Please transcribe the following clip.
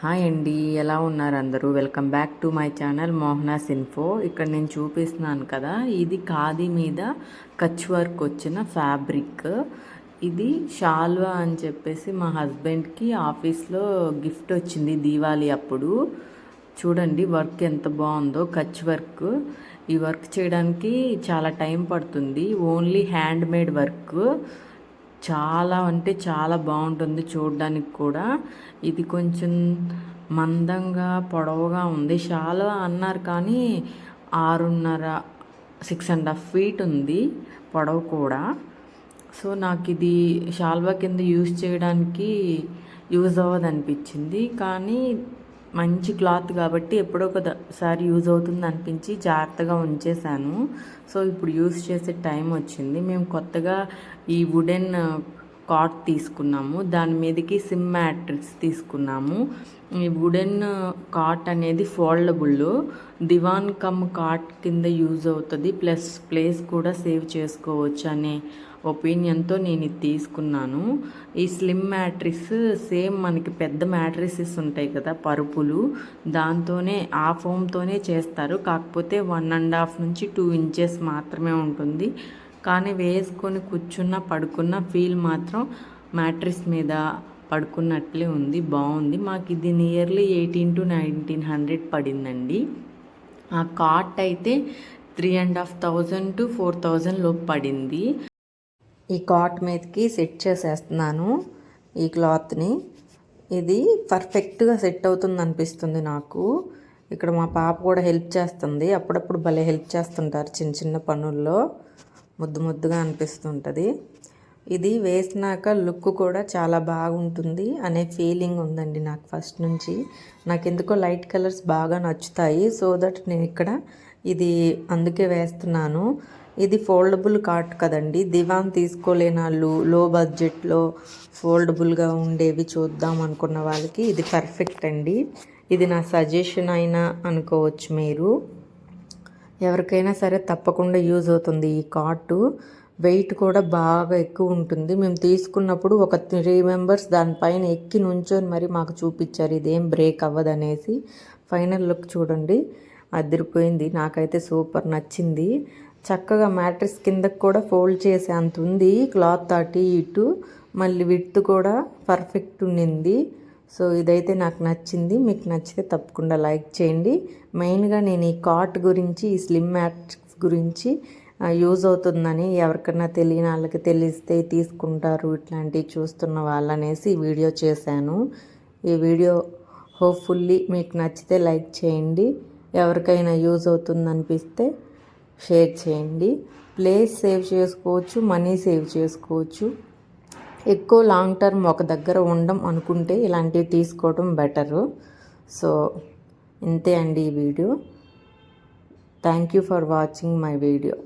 Hi అండి ఎలా ఉన్నారు అందరూ? Welcome back to my channel Mohanas info. ఇక్కడ నేను చూపిస్తున్నాను కదా ఇది ఖాదీ మీద కచ్ వర్క్ వచ్చిన ఫ్యాబ్రిక్. ఇది షాల్వా అని చెప్పేసి మా హస్బెండ్కి ఆఫీస్లో గిఫ్ట్ వచ్చింది దీవాళి అప్పుడు. చూడండి వర్క్ ఎంత బాగుందో కచ్ వర్క్. ఈ వర్క్ చేయడానికి చాలా టైం పడుతుంది. Only hand made work. చాలా అంటే చాలా బాగుంటుంది చూడడానికి కూడా. ఇది కొంచెం మందంగా పొడవుగా ఉంది. చాలా అన్నారు కానీ ఆరున్నర సిక్స్ అండ్ హాఫ్ ఫీట్ ఉంది పొడవు కూడా. సో నాకు ఇది షాల్వా కింద యూజ్ చేయడానికి యూజ్ అవ్వదు అనిపించింది కానీ మంచి క్లాత్ కాబట్టి ఎప్పుడో ఒకసారి యూజ్ అవుతుంది అనిపించి జాగ్రత్తగా ఉంచేశాను. సో ఇప్పుడు యూజ్ చేసే టైం వచ్చింది. మేము కొత్తగా ఈ వుడెన్ కాట్ తీసుకున్నాము. దాని మీదకి సిమ్ మ్యాట్రిక్స్ తీసుకున్నాము. ఈ వుడెన్ కాట్ అనేది ఫోల్డబుల్ దివాన్ కమ్ కాట్ కింద యూజ్ అవుతుంది. ప్లస్ ప్లేస్ కూడా సేవ్ చేసుకోవచ్చు అనే ఒపీనియన్తో నేను ఇది తీసుకున్నాను. ఈ స్లిమ్ మ్యాట్రిక్స్ సేమ్ మనకి పెద్ద మ్యాట్రిసెస్ ఉంటాయి కదా పరుపులు. దాంతోనే ఆ ఫోమ్తోనే చేస్తారు. కాకపోతే వన్ అండ్ హాఫ్ నుంచి టూ ఇంచెస్ మాత్రమే ఉంటుంది. కానీ వేసుకొని కూర్చున్న పడుకున్న ఫీల్ మాత్రం మ్యాట్రిస్ మీద పడుకున్నట్లే ఉంది బాగుంది. మాకు ఇది nearly eighteen to nineteen hundred పడిందండి. ఆ కాట్ అయితే three and half thousand to four thousand లోపు పడింది. ఈ కాట్ మీదకి సెట్ చేసేస్తున్నాను ఈ క్లాత్ని ఇది పర్ఫెక్ట్గా సెట్ అవుతుంది అనిపిస్తుంది నాకు. ఇక్కడ మా పాప కూడా హెల్ప్ చేస్తుంది. అప్పుడప్పుడు భలే హెల్ప్ చేస్తుంటారు చిన్న చిన్న పనుల్లో. ముద్దు ముద్దుగా అనిపిస్తుంటుంది. ఇది వేసినాక లుక్ కూడా చాలా బాగుంటుంది అనే ఫీలింగ్ ఉందండి నాకు ఫస్ట్ నుంచి. నాకు ఎందుకో లైట్ కలర్స్ బాగా నచ్చుతాయి. సో దట్ నేను ఇక్కడ ఇది అందుకే వేస్తున్నాను. ఇది ఫోల్డబుల్ కార్ట్ కదండి. దివాన్ తీసుకోలేని వాళ్ళు లో బడ్జెట్లో ఫోల్డబుల్గా ఉండేవి చూద్దాం అనుకున్న వాళ్ళకి ఇది పర్ఫెక్ట్ అండి. ఇది నా సజెషన్ అయినా అనుకోవచ్చు మీరు. ఎవరికైనా సరే తప్పకుండా యూజ్ అవుతుంది. ఈ కార్టు వెయిట్ కూడా బాగా ఎక్కువ ఉంటుంది. మేము తీసుకున్నప్పుడు ఒక త్రీ మెంబర్స్ దానిపైన ఎక్కి నుంచొని మరి మాకు చూపించారు. ఇదేం బ్రేక్ అవ్వదనేసి ఫైనల్ లుక్ చూడండి. అదిరిపోయింది. నాకైతే సూపర్ నచ్చింది. చక్కగా మ్యాట్రిక్స్ కిందకి కూడా ఫోల్డ్ చేసే అంత ఉంది. క్లాత్ అటు ఇటు. మళ్ళీ విత్ కూడా పర్ఫెక్ట్ ఉండింది. సో ఇదైతే నాకు నచ్చింది. మీకు నచ్చితే తప్పకుండా లైక్ చేయండి. మెయిన్గా నేను ఈ కాట్ గురించి ఈ స్లిమ్ మ్యాట్స్ గురించి యూజ్ అవుతుందని ఎవరికన్నా తెలియని వాళ్ళకి తెలిస్తే తీసుకుంటారు. ఇట్లాంటివి చూస్తున్న వాళ్ళనేసి వీడియో చేశాను. ఈ వీడియో హోప్ఫుల్లీ మీకు నచ్చితే లైక్ చేయండి. ఎవరికైనా యూజ్ అవుతుంది అనిపిస్తే షేర్ చేయండి. ప్లేస్ సేవ్ చేసుకోవచ్చు మనీ సేవ్ చేసుకోవచ్చు. ఎక్కువ లాంగ్ టర్మ్ ఒక దగ్గర ఉండం అనుకుంటే ఇలాంటివి తీసుకోవడం బెటరు సో ఇంతే అండి ఈ video thank you for watching my video